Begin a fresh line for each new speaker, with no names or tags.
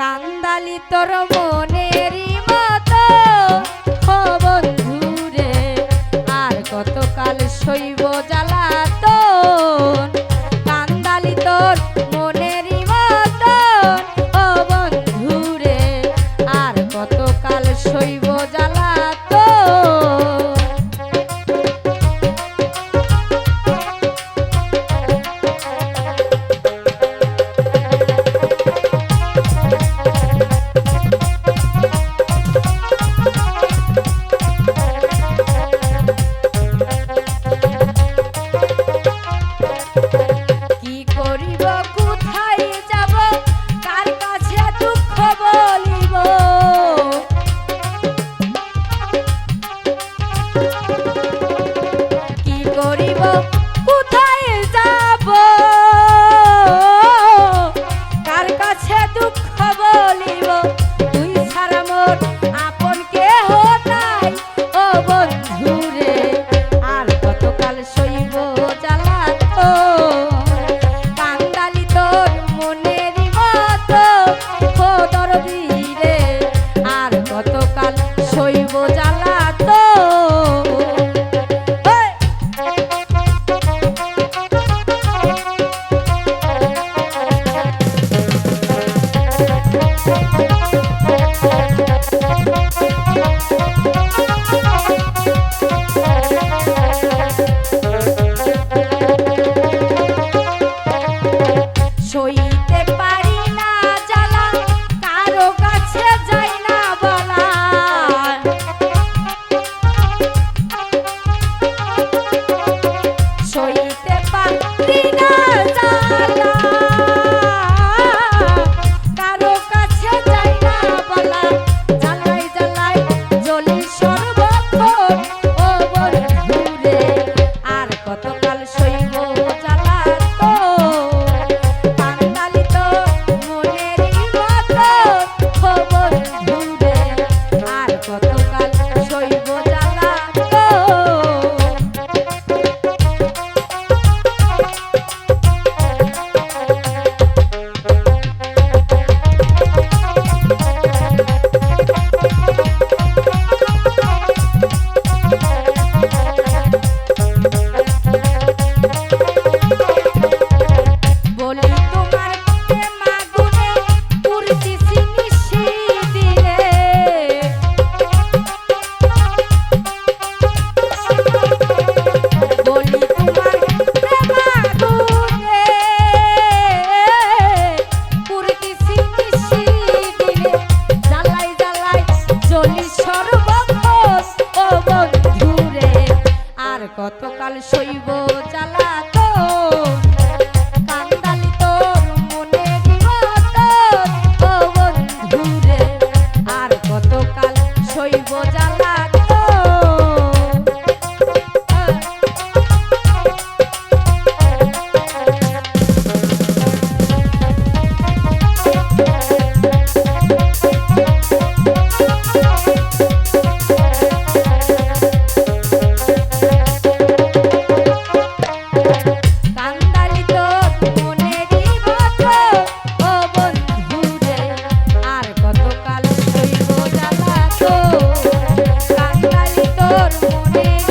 কান্দালি তোর মনের মতো। খবর ঘুরে আর কতকাল সইব জ্বালাতন? Thank you. fuck. কতকাল সইব চালাতো তো say